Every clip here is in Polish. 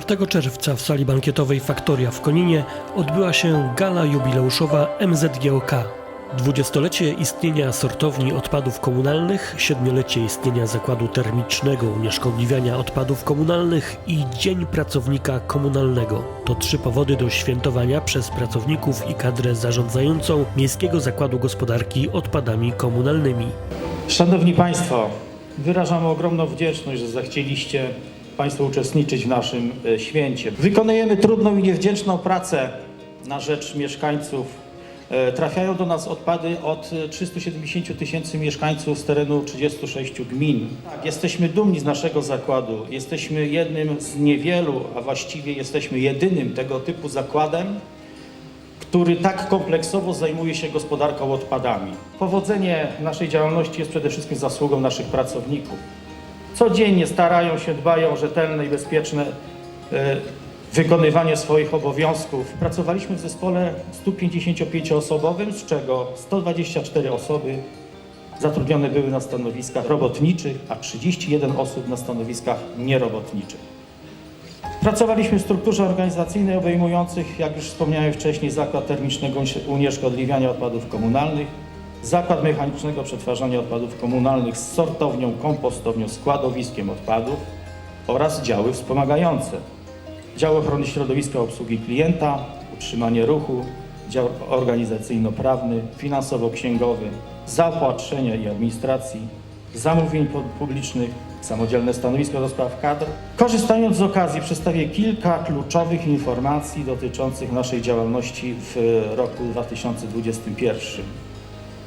4 czerwca w sali bankietowej Faktoria w Koninie odbyła się gala jubileuszowa MZGOK. Dwudziestolecie istnienia sortowni odpadów komunalnych, siedmiolecie istnienia zakładu termicznego unieszkodliwiania odpadów komunalnych i Dzień Pracownika Komunalnego. To trzy powody do świętowania przez pracowników i kadrę zarządzającą Miejskiego Zakładu Gospodarki Odpadami Komunalnymi. Szanowni Państwo, wyrażamy ogromną wdzięczność, że zechcieliście Państwo uczestniczyć w naszym e, święcie. Wykonujemy trudną i niewdzięczną pracę na rzecz mieszkańców. E, Trafiają do nas odpady od e, 370 tysięcy mieszkańców z terenu 36 gmin. Tak, jesteśmy dumni z naszego zakładu. Jesteśmy jednym z niewielu, a właściwie jesteśmy jedynym tego typu zakładem, który tak kompleksowo zajmuje się gospodarką odpadami. Powodzenie naszej działalności jest przede wszystkim zasługą naszych pracowników. Codziennie starają się, dbają o rzetelne i bezpieczne e, wykonywanie swoich obowiązków. Pracowaliśmy w zespole 155-osobowym, z czego 124 osoby zatrudnione były na stanowiskach robotniczych, a 31 osób na stanowiskach nierobotniczych. Pracowaliśmy w strukturze organizacyjnej obejmujących, jak już wspomniałem wcześniej, Zakład Termicznego Unieszkodliwiania Odpadów Komunalnych, Zakład Mechanicznego Przetwarzania Odpadów Komunalnych z sortownią, kompostownią, składowiskiem odpadów oraz działy wspomagające. Dział Ochrony Środowiska Obsługi Klienta, Utrzymanie Ruchu, Dział Organizacyjno-Prawny, Finansowo-Księgowy, Zaopatrzenia i Administracji, Zamówień pu- Publicznych, Samodzielne Stanowisko do Spraw Kadr. Korzystając z okazji przedstawię kilka kluczowych informacji dotyczących naszej działalności w roku 2021.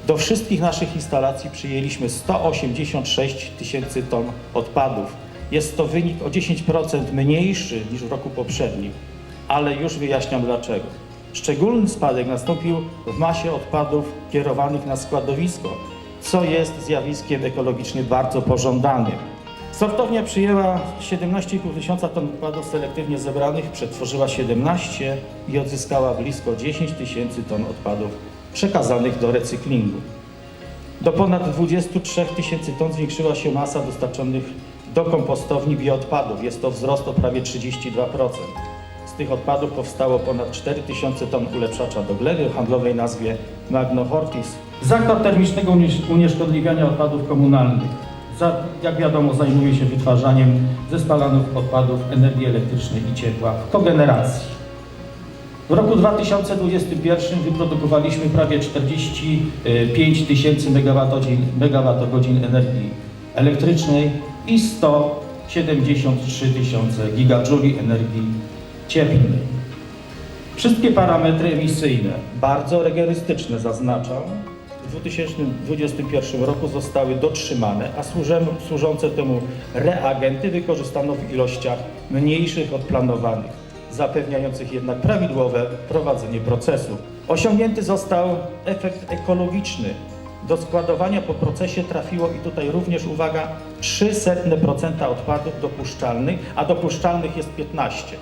Do wszystkich naszych instalacji przyjęliśmy 186 tysięcy ton odpadów. Jest to wynik o 10% mniejszy niż w roku poprzednim, ale już wyjaśniam dlaczego. Szczególny spadek nastąpił w masie odpadów kierowanych na składowisko, co jest zjawiskiem ekologicznie bardzo pożądanym. Sortownia przyjęła 17,5 tysiąca ton odpadów selektywnie zebranych, przetworzyła 17 i odzyskała blisko 10 tysięcy ton odpadów przekazanych do recyklingu. Do ponad 23 tysięcy ton zwiększyła się masa dostarczonych do kompostowni bioodpadów. Jest to wzrost o prawie 32%. Z tych odpadów powstało ponad 4 tysiące ton ulepszacza do gleby o handlowej nazwie Magno Hortis. Zakład termicznego uniesz- unieszkodliwiania odpadów komunalnych. Jak wiadomo zajmuje się wytwarzaniem ze spalanych odpadów energii elektrycznej i ciepła w kogeneracji. W roku 2021 wyprodukowaliśmy prawie 45 tysięcy megawattogodzin, energii elektrycznej i 173 tysiące gigajuli energii cieplnej. Wszystkie parametry emisyjne, bardzo rygorystyczne zaznaczam, w 2021 roku zostały dotrzymane, a służące temu reagenty wykorzystano w ilościach mniejszych od planowanych, zapewniających jednak prawidłowe prowadzenie procesu. Osiągnięty został efekt ekologiczny. Do składowania po procesie trafiło i tutaj również uwaga 0,03% odpadów dopuszczalnych, a dopuszczalnych jest 15.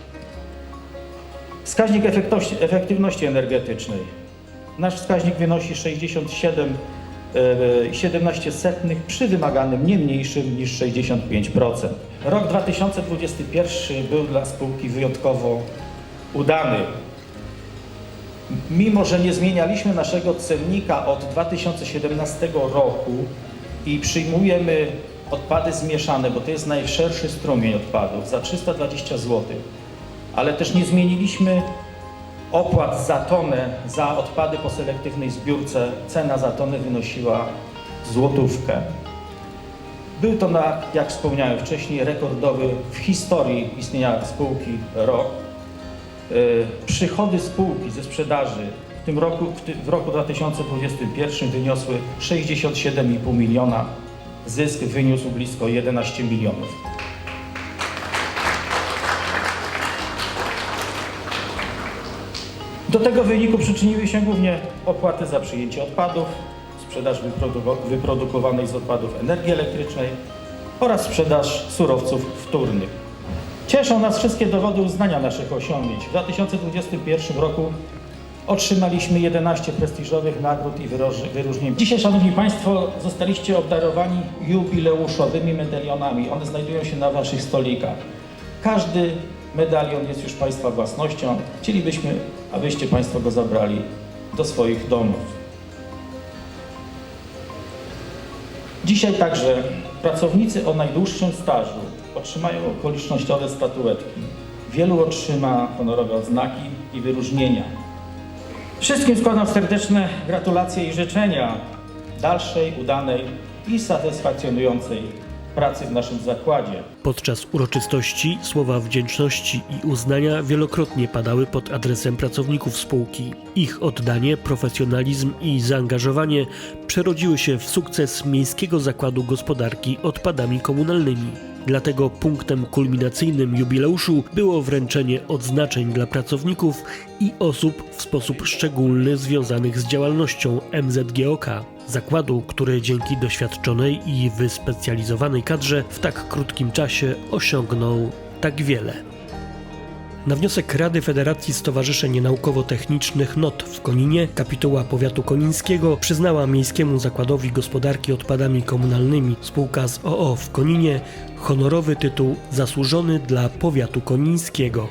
Wskaźnik efektywności energetycznej. Nasz wskaźnik wynosi 67,17 setnych przy wymaganym nie mniejszym niż 65%. Rok 2021 był dla spółki wyjątkowo udany. Mimo, że nie zmienialiśmy naszego cennika od 2017 roku i przyjmujemy odpady zmieszane, bo to jest najszerszy strumień odpadów, za 320 zł, ale też nie zmieniliśmy opłat za tonę za odpady po selektywnej zbiórce. Cena za tonę wynosiła złotówkę. Był to, na, jak wspomniałem wcześniej, rekordowy w historii istnienia spółki rok. Y, Przychody spółki ze sprzedaży w tym roku, w roku 2021 wyniosły 67,5 miliona. Zysk wyniósł blisko 11 milionów. Do tego wyniku przyczyniły się głównie opłaty za przyjęcie odpadów, sprzedaż wyproduko- wyprodukowanej z odpadów energii elektrycznej oraz sprzedaż surowców wtórnych. Cieszą nas wszystkie dowody uznania naszych osiągnięć. W 2021 roku otrzymaliśmy 11 prestiżowych nagród i wyróżnień. Dzisiaj, Szanowni Państwo, zostaliście obdarowani jubileuszowymi medalionami. One znajdują się na Waszych stolikach. Każdy medalion jest już Państwa własnością. Chcielibyśmy, abyście Państwo go zabrali do swoich domów. Dzisiaj także pracownicy o najdłuższym stażu otrzymają okolicznościowe statuetki. Wielu otrzyma honorowe odznaki i wyróżnienia. Wszystkim składam serdeczne gratulacje i życzenia dalszej, udanej i satysfakcjonującej pracy w naszym zakładzie. Podczas uroczystości słowa wdzięczności i uznania wielokrotnie padały pod adresem pracowników spółki. Ich oddanie, profesjonalizm i zaangażowanie przerodziły się w sukces Miejskiego Zakładu Gospodarki Odpadami Komunalnymi. Dlatego punktem kulminacyjnym jubileuszu było wręczenie odznaczeń dla pracowników i osób w sposób szczególny związanych z działalnością MZGOK. Zakładu, który dzięki doświadczonej i wyspecjalizowanej kadrze w tak krótkim czasie osiągnął tak wiele. Na wniosek Rady Federacji Stowarzyszeń Naukowo-Technicznych NOT w Koninie kapituła powiatu konińskiego przyznała Miejskiemu Zakładowi Gospodarki Odpadami Komunalnymi spółka z OO w Koninie honorowy tytuł Zasłużony dla powiatu konińskiego.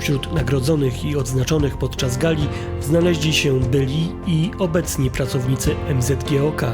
Wśród nagrodzonych i odznaczonych podczas gali znaleźli się byli i obecni pracownicy MZGOK.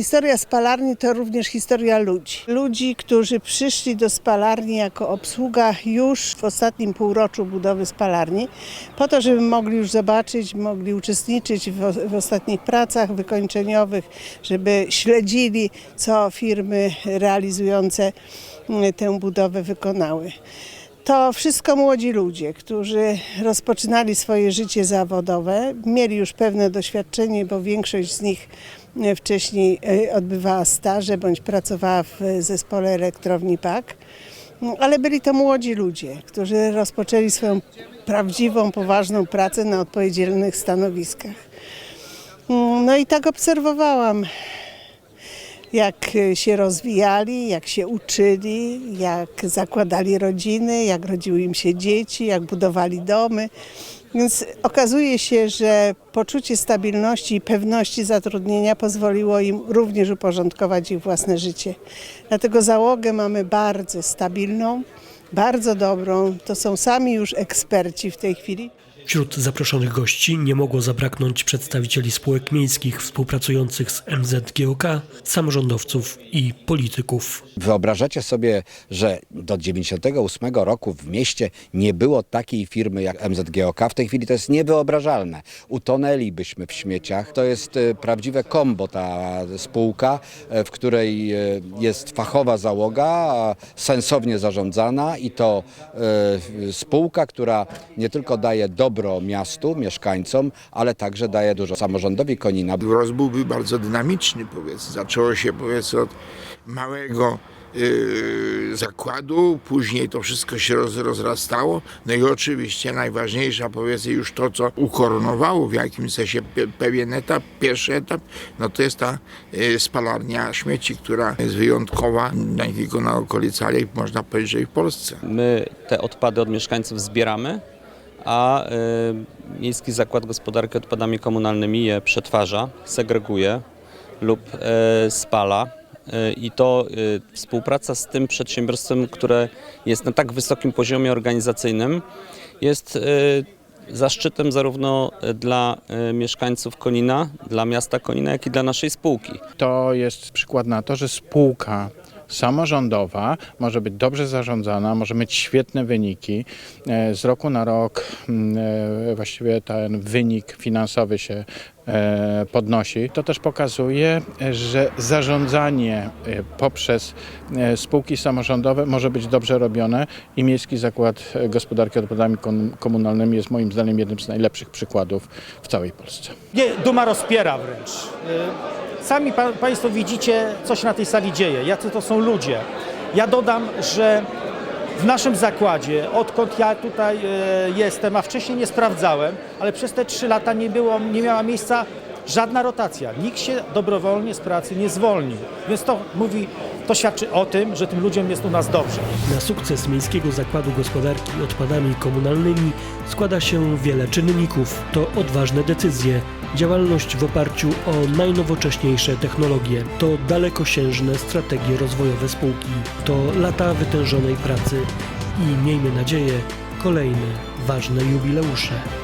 Historia spalarni to również historia ludzi. Ludzi, którzy przyszli do spalarni jako obsługa już w ostatnim półroczu budowy spalarni, po to, żeby mogli już zobaczyć, mogli uczestniczyć w, w ostatnich pracach wykończeniowych, żeby śledzili, co firmy realizujące mm, tę budowę wykonały. To wszystko młodzi ludzie, którzy rozpoczynali swoje życie zawodowe, mieli już pewne doświadczenie, bo większość z nich e, wcześniej e, odbywała staże bądź pracowała w e, zespole elektrowni PAK. No, Ale byli to młodzi ludzie, którzy rozpoczęli swoją prawdziwą, poważną pracę na odpowiedzialnych stanowiskach. Mm, No i tak obserwowałam jak e, się rozwijali, jak się uczyli, jak zakładali rodziny, jak rodziły im się dzieci, jak budowali domy. Więc okazuje się, że poczucie stabilności i pewności zatrudnienia pozwoliło im również uporządkować ich własne życie. Dlatego załogę mamy bardzo stabilną, bardzo dobrą. To są sami już eksperci w tej chwili. Wśród zaproszonych gości nie mogło zabraknąć przedstawicieli spółek miejskich współpracujących z MZGOK, samorządowców i polityków. Wyobrażacie sobie, że do 98 roku w mieście nie było takiej firmy jak MZGOK? W tej chwili to jest niewyobrażalne. Utonęlibyśmy w śmieciach. To jest e, prawdziwe kombo ta spółka, e, w której e, jest fachowa załoga, sensownie zarządzana i to spółka, która nie tylko daje dobro miastu, mieszkańcom, ale także daje dużo samorządowi Konina. Rozwój byłby bardzo dynamiczny, powiedzmy. Zaczęło się powiedzmy od małego yy, zakładu, później to wszystko się roz, rozrastało. No i oczywiście najważniejsza powiedzmy już to, co ukoronowało w jakimś sensie pe, pewien etap, pierwszy etap, no to jest ta yy, spalarnia śmieci, która jest wyjątkowa nie tylko na okolicy, ale można powiedzieć, że i w Polsce. My te odpady od mieszkańców zbieramy, a y, Miejski Zakład Gospodarki Odpadami Komunalnymi je przetwarza, segreguje lub y, spala. Y, I to współpraca z tym przedsiębiorstwem, które jest na tak wysokim poziomie organizacyjnym, jest zaszczytem zarówno dla mieszkańców Konina, dla miasta Konina, jak i dla naszej spółki. To jest przykład na to, że spółka samorządowa może być dobrze zarządzana, może mieć świetne wyniki. E, Z roku na rok mm, e, właściwie ten wynik finansowy się podnosi. To też pokazuje, e, że zarządzanie e, poprzez e, spółki samorządowe może być dobrze robione i Miejski Zakład Gospodarki Odpadami Komunalnymi jest moim zdaniem jednym z najlepszych przykładów w całej Polsce. Nie, duma rozpiera wręcz. Sami pa, Państwo widzicie, co się na tej sali dzieje, jacy to są ludzie. Ja dodam, że w naszym zakładzie, odkąd ja tutaj y, jestem, a wcześniej nie sprawdzałem, ale przez te trzy lata nie, było, nie miała miejsca żadna rotacja. Nikt się dobrowolnie z pracy nie zwolnił. Więc to mówi, to świadczy o tym, że tym ludziom jest u nas dobrze. Na sukces Miejskiego Zakładu Gospodarki Odpadami Komunalnymi składa się wiele czynników. To odważne decyzje, działalność w oparciu o najnowocześniejsze technologie, to dalekosiężne strategie rozwojowe spółki, to lata wytężonej pracy i miejmy nadzieję kolejne ważne jubileusze.